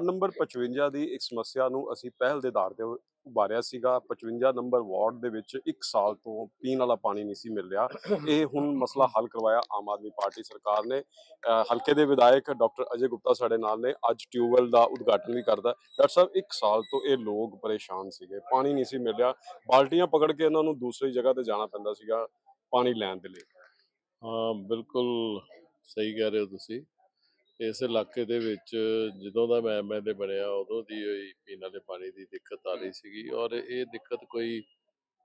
Ward number 55 ਦੀ ਇੱਕ ਸਮੱਸਿਆ ਨੂੰ ਅਸੀਂ ਪਹਿਲ ਦੇ ਆਧਾਰ ਤੇ ਉਭਾਰਿਆ ਸੀਗਾ। 55 ਨੰਬਰ ਵਾਰਡ ਦੇ ਵਿੱਚ 1 ਸਾਲ ਤੋਂ ਪੀਣ ਵਾਲਾ ਪਾਣੀ ਨਹੀਂ ਸੀ ਮਿਲ ਰਿਹਾ। ਇਹ ਹੁਣ ਮਸਲਾ ਹੱਲ ਕਰਵਾਇਆ ਆਮ ਆਦਮੀ ਪਾਰਟੀ ਸਰਕਾਰ ਨੇ। ਹਲਕੇ ਦੇ ਵਿਧਾਇਕ ਡਾਕਟਰ ਅਜੇ ਗੁਪਤਾ ਸਾਡੇ ਨਾਲ ਨੇ। ਅੱਜ ਟਿਊਬਵੈਲ ਦਾ ਉਦਘਾਟਨ ਵੀ ਕਰਦਾ। ਡਾਕਟਰ ਸਾਹਿਬ 1 ਸਾਲ ਤੋਂ ਇਹ ਲੋਕ ਪਰੇਸ਼ਾਨ ਸੀਗੇ। ਪਾਣੀ ਨਹੀਂ ਸੀ ਮਿਲ ਰਿਹਾ। ਬਾਲਟੀਆਂ ਪਕੜ ਕੇ ਇਹਨਾਂ ਨੂੰ ਦੂਸਰੀ ਜਗ੍ਹਾ ਤੇ ਜਾਣਾ ਪੈਂਦਾ ਸੀਗਾ ਪਾਣੀ ਲੈਣ ਦੇ ਲਈ। ਹਾਂ, ਬਿਲਕੁਲ ਸਹੀ ਕਹਿ ਰਹੇ ਹੋ ਤੁਸੀਂ। ਇਸ ਇਲਾਕੇ ਦੇ ਵਿੱਚ ਜਦੋਂ ਦਾ ਮੈਂ ਐਮਐਲਏ ਬਣਿਆ ਉਦੋਂ ਦੀ ਹੋਈ ਪੀਣ ਵਾਲੇ ਪਾਣੀ ਦੀ ਦਿੱਕਤ ਆ ਰਹੀ ਸੀਗੀ ਔਰ ਇਹ ਦਿੱਕਤ ਕੋਈ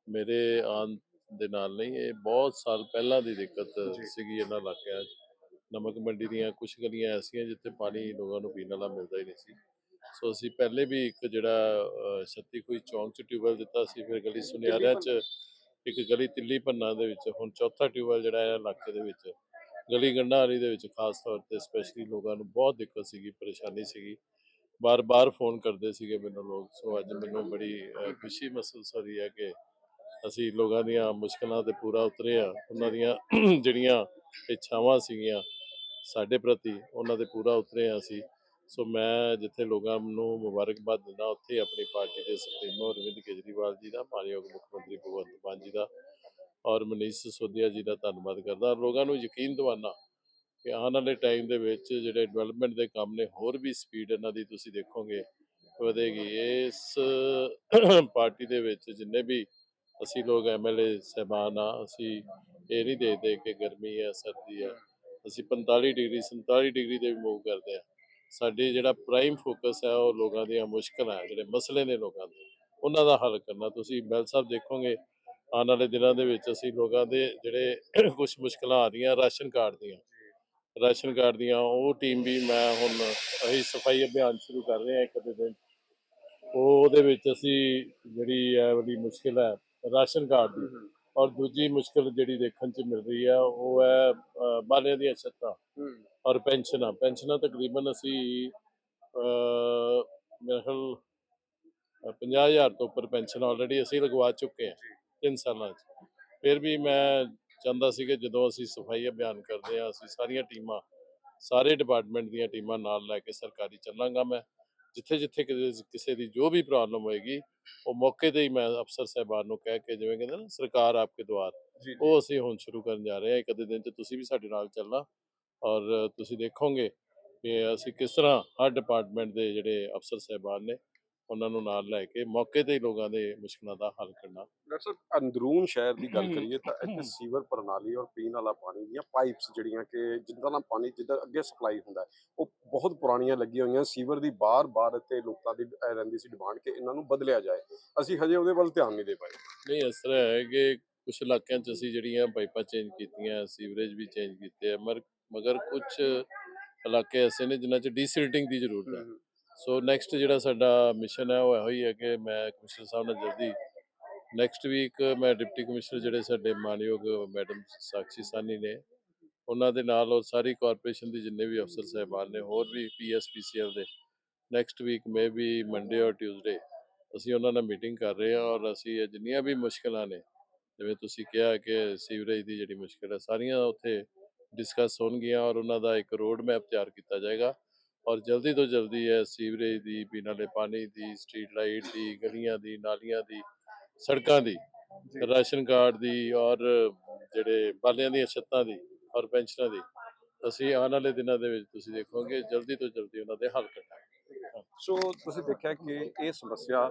ਮੇਰੇ ਆਉਣ ਦੇ ਨਾਲ ਨਹੀਂ ਇਹ ਬਹੁਤ ਸਾਲ ਪਹਿਲਾਂ ਦੀ ਦਿੱਕਤ। ਸੀਗੀ ਇਹਨਾਂ ਇਲਾਕਿਆਂ 'ਚ। ਨਮਕ ਮੰਡੀ ਦੀਆਂ ਕੁਝ ਗਲੀਆਂ ਐਸੀਆਂ ਜਿੱਥੇ ਪਾਣੀ ਲੋਕਾਂ ਨੂੰ ਪੀਣ ਵਾਲਾ ਮਿਲਦਾ ਹੀ ਨਹੀਂ ਸੀ। ਸੋ ਅਸੀਂ ਪਹਿਲੇ ਵੀ ਇੱਕ ਜਿਹੜਾ ਛੱਤੀ ਕੋਈ ਚੌਂਕ 'ਚ ਟਿਊਬਵੈਲ ਦਿੱਤਾ ਸੀ ਫਿਰ ਗਲੀ ਸੁਨਿਆਰਿਆਂ 'ਚ ਇੱਕ ਗਲੀ ਤਿੱਲੀ ਭੰਨਾ ਦੇ ਵਿੱਚ ਹੁਣ ਚੌਥਾ ਟਿਊਬਵੈਲ ਜਿਹੜਾ ਹੈ ਇਲਾਕੇ ਦੇ ਵਿੱਚ ਗਲੀ ਗੰਡਾ ਵਾਲੀ ਦੇ ਵਿੱਚ ਖਾਸ ਤੌਰ ਤੇ ਸਪੈਸ਼ਲੀ ਲੋਕਾਂ ਨੂੰ ਬਹੁਤ ਦਿੱਕਤ ਸੀਗੀ, ਪਰੇਸ਼ਾਨੀ ਸੀਗੀ। ਬਾਰ-ਬਾਰ ਫੋਨ ਕਰਦੇ ਸੀਗੇ ਮੈਨੂੰ ਲੋਕ, ਸੋ ਅੱਜ ਮੈਨੂੰ ਬੜੀ ਖੁਸ਼ੀ ਮਹਿਸੂਸ ਹੋ ਰਹੀ ਹੈ ਕਿ ਅਸੀਂ ਲੋਕਾਂ ਦੀਆਂ ਮੁਸ਼ਕਲਾਂ ਤੇ ਪੂਰਾ ਉਤਰੇ ਆ ਉਹਨਾਂ ਦੀਆਂ ਜਿਹੜੀਆਂ ਇੱਛਾਵਾਂ ਸੀਗੀਆਂ ਸਾਡੇ ਪ੍ਰਤੀ, ਉਹਨਾਂ ਤੇ ਪੂਰਾ ਉਤਰੇ ਆ ਅਸੀਂ। ਸੋ ਮੈਂ ਜਿੱਥੇ ਲੋਕਾਂ ਨੂੰ ਮੁਬਾਰਕਬਾਦ ਦਿੰਦਾ, ਉੱਥੇ ਆਪਣੀ ਪਾਰਟੀ ਦੇ ਸੁਪਰੀਮੋ ਅਰਵਿੰਦ ਕੇਜਰੀਵਾਲ ਜੀ ਦਾ, ਮਾਨਯੋਗ ਮੁੱਖ ਮੰਤਰੀ ਭਗਵੰਤ ਮਾਨ ਜੀ ਦਾ ਔਰ ਮਨੀਸ਼ ਸਿਸੋਦੀਆ ਜੀ ਦਾ ਧੰਨਵਾਦ ਕਰਦਾ। ਲੋਕਾਂ ਨੂੰ ਯਕੀਨ ਦਿਵਾਨਾ ਕਿ ਆਉਣ ਵਾਲੇ ਟਾਈਮ ਦੇ ਵਿੱਚ ਜਿਹੜੇ ਡਿਵੈਲਪਮੈਂਟ ਦੇ ਕੰਮ ਨੇ, ਹੋਰ ਵੀ ਸਪੀਡ ਇਹਨਾਂ ਦੀ ਤੁਸੀਂ ਦੇਖੋਗੇ, ਵਧੇਗੀ। ਇਸ ਪਾਰਟੀ ਦੇ ਵਿੱਚ ਜਿੰਨੇ ਵੀ ਅਸੀਂ ਲੋਕ ਐਮਐਲਏ ਸਹਿਬਾਨ ਆ, ਅਸੀਂ ਇਹ ਨਹੀਂ ਦੇਖਦੇ ਕਿ ਗਰਮੀ ਹੈ, ਸਰਦੀ ਹੈ। ਅਸੀਂ 45 ਡਿਗਰੀ 47 ਡਿਗਰੀ ਤੇ ਵੀ ਮੂਵ ਕਰਦੇ ਆ। ਸਾਡੇ ਜਿਹੜਾ ਪ੍ਰਾਈਮ ਫੋਕਸ ਹੈ, ਉਹ ਲੋਕਾਂ ਦੀਆਂ ਮੁਸ਼ਕਲਾਂ ਜਿਹੜੇ ਮਸਲੇ ਨੇ ਲੋਕਾਂ ਦੇ। ਉਹਨਾਂ ਦਾ ਹੱਲ ਕਰਨਾ। ਤੁਸੀਂ ਬੈਲ ਸਾਹਿਬ ਦੇਖੋਗੇ ਆਉਣ ਵਾਲੇ ਦਿਨਾਂ ਦੇ ਵਿੱਚ ਅਸੀਂ ਲੋਕਾਂ ਦੇ ਜਿਹੜੇ ਕੁਝ ਮੁਸ਼ਕਲਾਂ ਆ ਰਹੀਆਂ ਰਾਸ਼ਨ ਕਾਰਡ ਦੀਆਂ। ਰਾਸ਼ਨ ਕਾਰਡ ਦੀਆਂ ਉਹ ਟੀਮ ਵੀ ਮੈਂ ਹੁਣ ਅਸੀਂ ਸਫ਼ਾਈ ਅਭਿਆਨ ਸ਼ੁਰੂ ਕਰ ਰਹੇ ਹਾਂ ਇੱਕ ਅੱਧੇ ਦਿਨ। ਉਹ ਉਹਦੇ ਵਿੱਚ ਅਸੀਂ ਜਿਹੜੀ ਹੈ ਵਾਲੀ ਮੁਸ਼ਕਲ ਹੈ ਰਾਸ਼ਨ ਕਾਰਡ ਦੀ ਔਰ ਦੂਜੀ ਮੁਸ਼ਕਲ ਜਿਹੜੀ ਦੇਖਣ ਚ ਮਿਲ ਰਹੀ ਹੈ ਉਹ ਹੈ ਬਾਲਿਆਂ ਦੀਆਂ ਛੱਤਾਂ ਔਰ ਪੈਨਸ਼ਨਾਂ। ਪੈਨਸ਼ਨਾਂ ਤਕਰੀਬਨ ਅਸੀਂ ਮੇਰੇ ਖਿਆਲ 50000 ਤੋਂ ਉੱਪਰ ਪੈਨਸ਼ਨ ਆਲਰੇਡੀ ਅਸੀਂ ਲਗਵਾ ਚੁੱਕੇ ਹਾਂ। ਤਿੰਨ ਸਾਲਾਂ 'ਚ। ਫਿਰ ਵੀ ਮੈਂ ਚਾਹੁੰਦਾ ਸੀ ਕਿ ਜਦੋਂ ਅਸੀਂ ਸਫ਼ਾਈ ਅਭਿਆਨ ਕਰਦੇ ਹਾਂ ਅਸੀਂ ਸਾਰੀਆਂ ਟੀਮਾਂ ਸਾਰੇ ਡਿਪਾਰਟਮੈਂਟ ਦੀਆਂ ਟੀਮਾਂ ਨਾਲ ਲੈ ਕੇ ਸਰਕਾਰੀ ਚੱਲਾਂਗਾ ਮੈਂ। ਜਿੱਥੇ ਜਿੱਥੇ ਕਿਸੇ ਦੀ ਜੋ ਵੀ ਪ੍ਰੋਬਲਮ ਹੋਏਗੀ ਉਹ ਮੌਕੇ ਤੇ ਹੀ ਮੈਂ ਅਫਸਰ ਸਾਹਿਬਾਨ ਨੂੰ ਕਹਿ ਕੇ ਜਿਵੇਂ ਕਹਿੰਦੇ ਨਾ ਸਰਕਾਰ ਆਪਕੇ ਦੁਆਰ ਉਹ ਅਸੀਂ ਹੁਣ ਸ਼ੁਰੂ ਕਰਨ ਜਾ ਰਹੇ ਹਾਂ ਇੱਕ ਅੱਧੇ ਦਿਨ ਚ ਤੁਸੀਂ ਵੀ ਸਾਡੇ ਨਾਲ ਚੱਲਣਾ ਔਰ ਤੁਸੀਂ ਦੇਖੋਗੇ ਕਿ ਅਸੀਂ ਕਿਸ ਤਰ੍ਹਾਂ ਹਰ ਡਿਪਾਰਟਮੈਂਟ ਦੇ ਜਿਹੜੇ ਅਫਸਰ ਸਾਹਿਬਾਨ ਨੇ ਉਹਨਾਂ ਨੂੰ ਨਾਲ ਲੈ ਕੇ ਮੌਕੇ ਤੇ ਹੀ ਲੋਕਾਂ ਦੇ ਮੁਸ਼ਕਲਾਂ ਦਾ ਹੱਲ ਕਰਨਾ। ਡਾਕਟਰ ਸਾਹਿਬ ਅੰਦਰੂਨ ਸ਼ਹਿਰ ਦੀ ਗੱਲ ਕਰੀਏ ਤਾਂ ਇੱਥੇ ਸੀਵਰ ਪ੍ਰਣਾਲੀ ਔਰ ਪੀਣ ਵਾਲਾ ਪਾਣੀ ਦੀਆਂ ਪਾਈਪਸ ਜਿਹੜੀਆਂ ਕਿ ਜਿੱਦਾਂ ਦਾ ਪਾਣੀ ਜਿੱਦਾਂ ਅੱਗੇ ਸਪਲਾਈ ਹੁੰਦਾ ਉਹ ਬਹੁਤ ਪੁਰਾਣੀਆਂ ਲੱਗੀਆਂ ਹੋਈਆਂ ਸੀਵਰ ਦੀ ਬਾਰ-ਬਾਰ ਇੱਥੇ ਲੋਕਾਂ ਦੀ ਰਹਿੰਦੀ ਸੀ ਡਿਮਾਂਡ ਕਿ ਇਹਨਾਂ ਨੂੰ ਬਦਲਿਆ ਜਾਏ। ਅਸੀਂ ਹਜੇ ਉਹਦੇ ਵੱਲ ਧਿਆਨ ਨਹੀਂ ਦੇ ਪਾਏ। ਨਹੀਂ ਇਸ ਤਰ੍ਹਾਂ ਹੈ ਕਿ ਕੁਝ ਇਲਾਕਿਆਂ 'ਚ ਅਸੀਂ ਜਿਹੜੀਆਂ ਪਾਈਪਾਂ ਚੇਂਜ ਕੀਤੀਆਂ ਸੀਵਰੇਜ ਵੀ ਚੇਂਜ ਕੀਤੇ ਮਰ ਮਗਰ ਕੁਝ ਇਲਾਕੇ ਐਸੇ ਨੇ ਜਿਨ੍ਹਾਂ 'ਚ ਡੀਸਿਲਟਿੰਗ ਦੀ ਜ਼ਰੂਰਤ ਹੈ। ਸੋ ਨੈਕਸਟ ਜਿਹੜਾ ਸਾਡਾ ਮਿਸ਼ਨ ਹੈ, ਉਹ ਇਹੋ ਹੀ ਹੈ ਕਿ ਮੈਂ ਕਮਿਸ਼ਨਰ ਸਾਹਿਬ ਨਾਲ ਜਲਦੀ ਨੈਕਸਟ ਵੀਕ ਮੈਂ ਡਿਪਟੀ ਕਮਿਸ਼ਨਰ ਜਿਹੜੇ ਸਾਡੇ ਮਾਨਯੋਗ ਮੈਡਮ ਸਾਕਸ਼ੀ ਸਾਨੀ ਨੇ, ਉਹਨਾਂ ਦੇ ਨਾਲ ਔਰ ਸਾਰੀ ਕਾਰਪੋਰੇਸ਼ਨ ਦੀ ਜਿੰਨੇ ਵੀ ਅਫਸਰ ਸਹਿਬਾਨ ਨੇ, ਹੋਰ ਵੀ ਪੀਐਸਪੀਸੀਐਲ ਦੇ ਨੈਕਸਟ ਵੀਕ ਮੇ ਵੀ ਮੰਡੇ ਔਰ ਟਿਊਜ਼ਡੇ ਅਸੀਂ ਉਹਨਾਂ ਨਾਲ ਮੀਟਿੰਗ ਕਰ ਰਹੇ ਹਾਂ ਔਰ ਅਸੀਂ ਇਹ ਜਿੰਨੀਆਂ ਵੀ ਮੁਸ਼ਕਲਾਂ ਨੇ, ਜਿਵੇਂ ਤੁਸੀਂ ਕਿਹਾ ਕਿ ਸੀਵਰੇਜ ਦੀ ਜਿਹੜੀ ਮੁਸ਼ਕਲ ਹੈ, ਸਾਰੀਆਂ ਉੱਥੇ ਡਿਸਕਸ ਹੋਣਗੀਆਂ ਔਰ ਉਹਨਾਂ ਦਾ ਇੱਕ ਰੋਡ ਮੈਪ ਤਿਆਰ ਕੀਤਾ ਜਾਏਗਾ। ਔਰ ਜਲਦੀ ਤੋਂ ਜਲਦੀ ਹੈ ਸੀਵਰੇਜ ਦੀ ਪੀਣ ਵਾਲੇ ਪਾਣੀ ਦੀ ਸਟਰੀਟ ਲਾਈਟ ਦੀ ਗਲੀਆਂ ਦੀ ਨਾਲੀਆਂ ਦੀ ਸੜਕਾਂ ਦੀ ਰਾਸ਼ਨ ਕਾਰਡ ਦੀ ਔਰ ਜਿਹੜੇ ਬਾਲਿਆਂ ਦੀਆਂ ਛੱਤਾਂ ਦੀ ਔਰ ਪੈਨਸ਼ਨਾਂ ਦੀ ਅਸੀਂ ਆਉਣ ਵਾਲੇ ਦਿਨਾਂ ਦੇ ਵਿੱਚ ਤੁਸੀਂ ਦੇਖੋਗੇ ਜਲਦੀ ਤੋਂ ਜਲਦੀ ਉਹਨਾਂ ਦੇ ਹੱਲ ਕੱਢਾਂਗੇ ਸੋ ਤੁਸੀਂ ਦੇਖਿਆ ਕਿ ਇਹ ਸਮੱਸਿਆ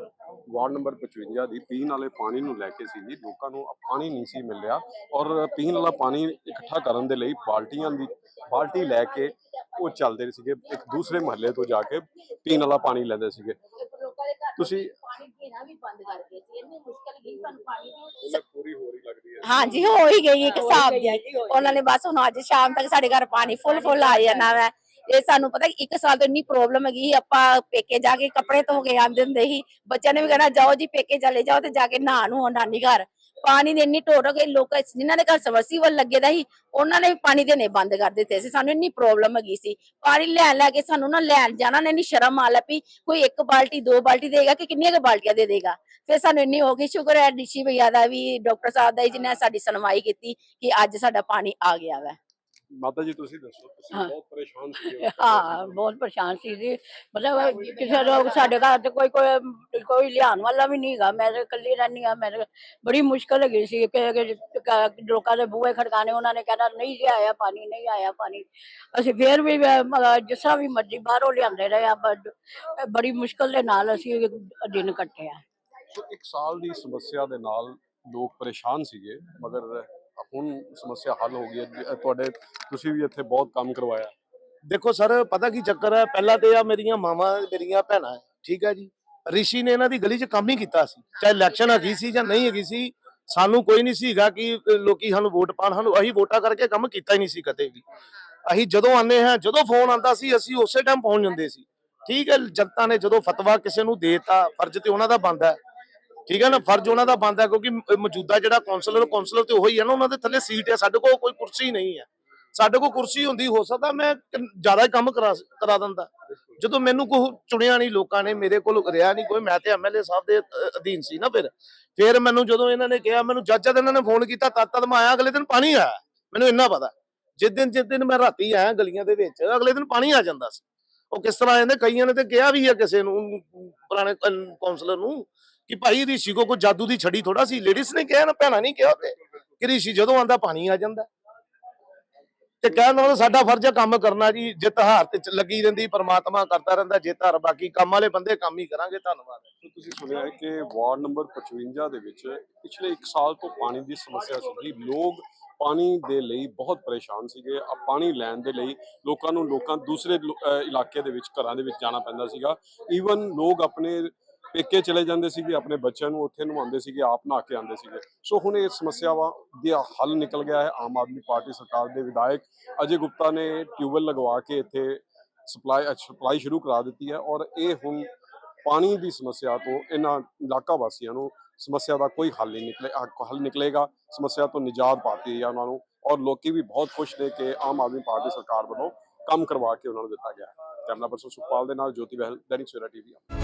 ਵਾਰਡ ਨੰਬਰ 55 ਦੀ ਪੀਣ ਵਾਲੇ ਪਾਣੀ ਨੂੰ ਲੈ ਕੇ ਸੀ ਜੀ ਲੋਕਾਂ ਨੂੰ ਪਾਣੀ ਨਹੀਂ ਸੀ ਮਿਲ ਰਿਹਾ ਔਰ ਪੀਣ ਵਾਲਾ ਪਾਣੀ ਇਕੱਠਾ ਕਰਨ ਦੇ ਲਈ ਬਾਲਟੀਆਂ ਦੀ ਬਾਲਟੀ ਲੈ ਕੇ ਉਹ ਚੱਲਦੇ ਸੀਗੇ। ਇੱਕ ਦੂਸਰੇ ਮਹੱਲੇ ਤੋਂ ਜਾ ਕੇ ਪੀਣ ਵਾਲਾ ਪਾਣੀ ਲੈਂਦੇ ਸੀਗੇ। ਲੋਕਾਂ ਦੇ ਘਰ ਤੁਸੀਂ- ਪਾਣੀ ਪੀਣਾ ਵੀ ਬੰਦ ਕਰ ਗਏ ਸੀ। ਇੰਨੀ ਮੁਸ਼ਕਲ ਗਈ ਸਾਨੂੰ ਪਾਣੀ ਦੀ। ਪੂਰੀ ਹੋ ਰਹੀ ਲੱਗਦੀ ਹੈ। ਹਾਂਜੀ ਹੋ ਹੀ ਗਈ ਇੱਕ ਹਿਸਾਬ ਦੀ। ਉਹਨਾਂ ਨੇ ਬਸ ਹੁਣ ਅੱਜ ਸ਼ਾਮ ਤੱਕ ਸਾਡੇ ਘਰ ਪਾਣੀ ਫੁੱਲ ਫੁੱਲ ਆ ਜਾਣਾ ਵੈ। ਇਹ ਸਾਨੂੰ ਪਤਾ ਇੱਕ ਸਾਲ ਤੋਂ ਇੰਨੀ ਪ੍ਰੋਬਲਮ ਹੈਗੀ ਸੀ, ਆਪਾਂ ਪੇਕੇ ਜਾ ਕੇ ਕੱਪੜੇ ਧੋ ਕੇ ਆਂਦੇ ਹੁੰਦੇ ਸੀ। ਬੱਚਿਆਂ ਨੇ ਵੀ ਕਹਿਣਾ, ਜਾਓ ਜੀ ਪੇਕੇ ਚਲੇ ਜਾਓ ਤੇ ਜਾ ਕੇ ਨਹਾ ਨੂੰ ਨਾਨੀ ਘਰ। ਪਾਣੀ ਦੀ ਇੰਨੀ ਟੋਟ ਹੋ ਗਈ, ਲੋਕ ਜਿਨ੍ਹਾਂ ਦੇ ਘਰ ਸਬਰਸੀਵਲ ਲੱਗੇ ਸੀ, ਉਹਨਾਂ ਨੇ ਵੀ ਪਾਣੀ ਦੇਣੇ ਬੰਦ ਕਰ ਦਿੱਤੇ ਸੀ। ਸਾਨੂੰ ਇੰਨੀ ਪ੍ਰੋਬਲਮ ਹੈਗੀ ਸੀ। ਪਾਣੀ ਲੈਣ ਲੈ ਕੇ ਸਾਨੂੰ ਨਾ ਲੈਣ ਜਾਣਾ ਨੇ, ਇੰਨੀ ਸ਼ਰਮ ਆ ਲੱਪੀ। ਕੋਈ ਇੱਕ ਬਾਲਟੀ, ਦੋ ਬਾਲਟੀ ਦੇਗਾ ਕਿ ਕਿੰਨੀਆਂ ਕੁ ਬਾਲਟੀਆਂ ਦੇ ਦੇਗਾ? ਫਿਰ ਸਾਨੂੰ ਇੰਨੀ ਹੋ ਗਈ, ਸ਼ੁਕਰ ਹੈ ਰਿਸ਼ੀ ਭਈਆ ਦਾ ਵੀ, ਡਾਕਟਰ ਸਾਹਿਬ ਦਾ ਵੀ, ਜਿਨ੍ਹਾਂ ਸਾਡੀ ਸੁਣਵਾਈ ਕੀਤੀ ਕਿ ਅੱਜ ਸਾਡਾ ਪਾਣੀ ਆ ਗਿਆ ਵਾ। ਮਾਤਾ ਜੀ ਤੁਸੀਂ ਦੱਸੋ ਤੁਸੀਂ ਹਾਂ। ਬਹੁਤ ਪਰੇਸ਼ਾਨ ਸੀ ਹਾਂ ਬਹੁਤ ਪਰੇਸ਼ਾਨ ਸੀ ਜੀ। ਮਤਲਬ ਕਿਸੇ ਲੋਕ ਸਾਡੇ ਘਰ ਤੇ ਕੋਈ ਕੋਈ ਕੋਈ ਲਿਆਉਣ ਵਾਲਾ ਵੀ ਨਹੀਂਗਾ ਮੈਂ ਤਾਂ ਇਕੱਲੀ ਰਹਿੰਦੀ ਆ ਮੇਰੇ ਬੜੀ ਮੁਸ਼ਕਲ ਹੈਗੀ ਸੀ ਕਿ ਕਿ ਕ- ਲੋਕਾਂ ਦੇ ਬੂਹੇ ਖੜਕਾਣੇ ਉਹਨਾਂ ਨੇ ਕਹਿਣਾ ਨਹੀਂ ਜੀ ਆਇਆ ਪਾਣੀ ਨਹੀਂ ਆਇਆ ਪਾਣੀ। ਅਸੀਂ ਫੇਰ ਵੀ ਅਹ, ਮ- ਜਿਸ ਤਰ੍ਹਾਂ ਵੀ ਮਰਜ਼ੀ ਬਾਹਰੋਂ ਲਿਆਂਦੇ ਰਹੇ। ਆ ਬੜੀ ਮੁਸ਼ਕਲ ਦੇ ਨਾਲ ਅਸੀਂ ਦਿਨ ਕੱਟੇ ਆ। ਸੋ ਇੱਕ ਸਾਲ ਦੀ ਸਮੱਸਿਆ ਦੇ ਨਾਲ ਲੋਕ ਪਰੇਸ਼ਾਨ ਸੀਗੇ ਮਗਰ ਹੁਣ ਸਮੱਸਿਆ ਹੱਲ ਹੋ ਗਈ ਹੈ ਤੁਹਾਡੇ ਤੁਸੀਂ ਵੀ ਇੱਥੇ ਬਹੁਤ ਕੰਮ ਕਰਵਾਇਆ ਦੇਖੋ ਸਰ ਪਤਾ ਕੀ ਚੱਕਰ ਹੈ ਪਹਿਲਾਂ ਤੇ ਆ ਮੇਰੀਆਂ ਮਾਵਾਂ ਮੇਰੀਆਂ ਭੈਣਾਂ ਠੀਕ ਹੈ ਜੀ ਰਿਸ਼ੀ ਨੇ ਇਹਨਾਂ ਦੀ ਗਲੀ 'ਚ ਕੰਮ ਹੀ ਕੀਤਾ ਸੀ ਚਾਹੇ ਇਲੈਕਸ਼ਨ ਹੈਗੀ ਸੀ ਜਾਂ ਨਹੀਂ ਹੈਗੀ ਸੀ ਸਾਨੂੰ ਕੋਈ ਨਹੀਂ ਸੀਗਾ ਕਿ ਲੋਕੀ ਸਾਨੂੰ ਵੋਟ ਪਾਣ ਸਾਨੂੰ ਅਸੀਂ ਵੋਟਾਂ ਕਰਕੇ ਕੰਮ ਕੀਤਾ ਹੀ ਨਹੀਂ ਸੀ ਕਦੇ ਵੀ ਅਸੀਂ ਜਦੋਂ ਆਨੇ ਹਾਂ ਜਦੋਂ ਫੋਨ ਆਂਦਾ ਸੀ ਅਸੀਂ ਉਸੇ ਟਾਈਮ ਪਹੁੰਚ ਜਾਂਦੇ ਸੀ ਠੀਕ ਹੈ ਜਨਤਾ ਨੇ ਜਦੋਂ ਫਤਵਾ ਕਿਸੇ ਨੂੰ ਦੇਤਾ ਫਰਜ਼ ਤੇ ਉਹਨਾਂ ਦਾ ਬੰਦਾ ਹੈ ਠੀਕ ਹੈ ਨਾ, ਫਰਜ਼ ਉਹਨਾਂ ਦਾ ਬਣਦਾ ਕਿਉਂਕਿ ਮੌਜੂਦਾ ਜਿਹੜਾ ਕਾਉਂਸਲਰ ਕਾਉਂਸਲਰ ਤੇ ਉਹੀ ਹੈ ਨਾ, ਉਹਨਾਂ ਦੇ ਥੱਲੇ ਸੀਟ ਹੈ ਸਾਡੇ ਕੋਲ ਕੋਈ ਕੁਰਸੀ ਨਹੀਂ ਹੈ ਸਾਡੇ ਕੋਲ ਕੁਰਸੀ ਹੁੰਦੀ, ਹੋ ਸਕਦਾ ਮੈਂ ਜ਼ਿਆਦਾ ਕੰਮ ਕਰਾ ਕਰਾ ਦਿੰਦਾ। ਜਦੋਂ ਮੈਨੂੰ ਕੋਈ ਚੁਣਿਆ ਨਹੀਂ ਲੋਕਾਂ ਨੇ, ਮੇਰੇ ਕੋਲ ਰਿਹਾ ਨਹੀਂ ਕੋਈ, ਮੈਂ ਤੇ ਐਮਐਲਏ ਸਾਹਿਬ ਦੇ ਅਧੀਨ ਸੀ ਨਾ ਫਿਰ। ਫਿਰ ਮੈਨੂੰ ਜਦੋਂ ਇਹਨਾਂ ਨੇ ਕਿਹਾ, ਮੈਨੂੰ ਜੱਜ ਜਦ ਇਹਨਾਂ ਨੇ ਫੋਨ ਕੀਤਾ ਤਦ ਤਦ ਮੈਂ ਆਇਆ, ਅਗਲੇ ਦਿਨ ਪਾਣੀ ਆਇਆ। ਮੈਨੂੰ ਇੰਨਾ ਪਤਾ। ਜਿਸ ਦਿਨ ਜਿਸ ਦਿਨ ਮੈਂ ਰਾਤੀ ਆਇਆ ਗਲੀਆਂ ਦੇ ਵਿੱਚ, ਅਗਲੇ ਦਿਨ ਪਾਣੀ ਆ ਜਾਂਦਾ ਸੀ। ਉਹ ਕਿਸ ਤਰ੍ਹਾਂ ਆ ਕਈਆਂ ਨੇ ਤੇ ਕਿਹਾ ਵੀ ਹੈ ਕਿਸੇ ਨੂੰ, ਪੁਰਾਣੇ ਕਾਉਂਸਲਰ ਨੂੰ ਕਿ ਭਾਈ ਰਿਸ਼ੀ ਕੋ ਕੋਈ ਜਾਦੂ ਦੀ ਛੜੀ ਥੋੜਾ ਸੀ। ਲੇਡੀਜ਼ ਨੇ ਕਿਹਾ ਨਾ, ਭੈਣਾਂ ਨਹੀਂ ਕਿਹਾ ਤੇ ਕਿ ਰਿਸ਼ੀ ਜਦੋਂ ਆਂਦਾ ਪਾਣੀ ਆ ਜਾਂਦਾ। ਤੇ ਕਹਿਣ ਦਾ ਸਾਡਾ ਫਰਜ਼ ਹੈ ਕੰਮ ਕਰਨਾ ਜੀ। ਜਿੱਤ ਹਾਰ ਤੇ ਲੱਗੀ ਰਹਿੰਦੀ, ਪ੍ਰਮਾਤਮਾ ਕਰਦਾ ਰਹਿੰਦਾ, ਜਿੱਤ ਹਾਰ। ਬਾਕੀ ਕੰਮ ਵਾਲੇ ਬੰਦੇ ਕੰਮ ਹੀ ਕਰਾਂਗੇ, ਧੰਨਵਾਦ। ਤੁਸੀਂ ਸੁਣਿਆ ਹੈ ਕਿ ਵਾਰਡ ਨੰਬਰ 55 ਦੇ ਵਿੱਚ ਪਿਛਲੇ 1 ਸਾਲ ਤੋਂ ਪਾਣੀ ਦੀ ਸਮੱਸਿਆ ਸੀਗੀ ਲੋਕ ਪਾਣੀ ਦੇ ਲਈ ਬਹੁਤ ਪਰੇਸ਼ਾਨ ਸੀਗੇ। ਆ ਪਾਣੀ ਲੈਣ ਦੇ ਲਈ ਲੋਕਾਂ ਨੂੰ ਲੋਕਾਂ ਦੂਸਰੇ ਇਲਾਕੇ ਦੇ ਵਿੱਚ, ਘਰਾਂ ਦੇ ਵਿੱਚ ਜਾਣਾ ਪੈਂਦਾ ਸੀਗਾ। ਈਵਨ ਲੋਕ ਆਪਣੇ ਪੇਕੇ ਚਲੇ ਜਾਂਦੇ ਸੀਗੇ, ਆਪਣੇ ਬੱਚਿਆਂ ਨੂੰ ਉੱਥੇ ਨਵਾਉਂਦੇ ਸੀਗੇ, ਆਪ ਨਹਾ ਕੇ ਆਉਂਦੇ ਸੀਗੇ। ਸੋ ਹੁਣ ਇਹ ਸਮੱਸਿਆਵਾਂ ਦਾ ਹੱਲ ਨਿਕਲ ਗਿਆ ਹੈ ਆਮ ਆਦਮੀ ਪਾਰਟੀ ਸਰਕਾਰ ਦੇ ਵਿਧਾਇਕ ਅਜੇ ਗੁਪਤਾ ਨੇ ਟਿਊਬਵੈਲ ਲਗਵਾ ਕੇ ਇੱਥੇ ਸਪਲਾਈ ਸਪਲਾਈ ਸ਼ੁਰੂ ਕਰਾ ਦਿੱਤੀ ਹੈ ਔਰ ਇਹ ਹੁਣ ਪਾਣੀ ਦੀ ਸਮੱਸਿਆ ਤੋਂ ਇਹਨਾਂ ਇਲਾਕਾ ਵਾਸੀਆਂ ਨੂੰ ਸਮੱਸਿਆ ਦਾ ਕੋਈ ਹੱਲ ਨਹੀਂ ਨਿਕਲੇ ਹੱਲ ਨਿਕਲੇਗਾ। ਸਮੱਸਿਆ ਤੋਂ ਨਿਜਾਤ ਪਾਤੀ ਹੈ ਉਹਨਾਂ ਨੂੰ ਔਰ ਲੋਕੀ ਵੀ ਬਹੁਤ ਖੁਸ਼ ਨੇ ਕਿ ਆਮ ਆਦਮੀ ਪਾਰਟੀ ਸਰਕਾਰ ਵੱਲੋਂ ਕੰਮ ਕਰਵਾ ਕੇ ਉਹਨਾਂ ਨੂੰ ਦਿੱਤਾ ਗਿਆ ਹੈ। ਕੈਮਰਾ ਪਰਸਨ ਸੁਖਪਾਲ ਦੇ ਨਾਲ ਜੋਤੀ ਬਹਿਲ, ਦੈਨਿਕ ਸਵੇਰਾ ਟੀਵੀ।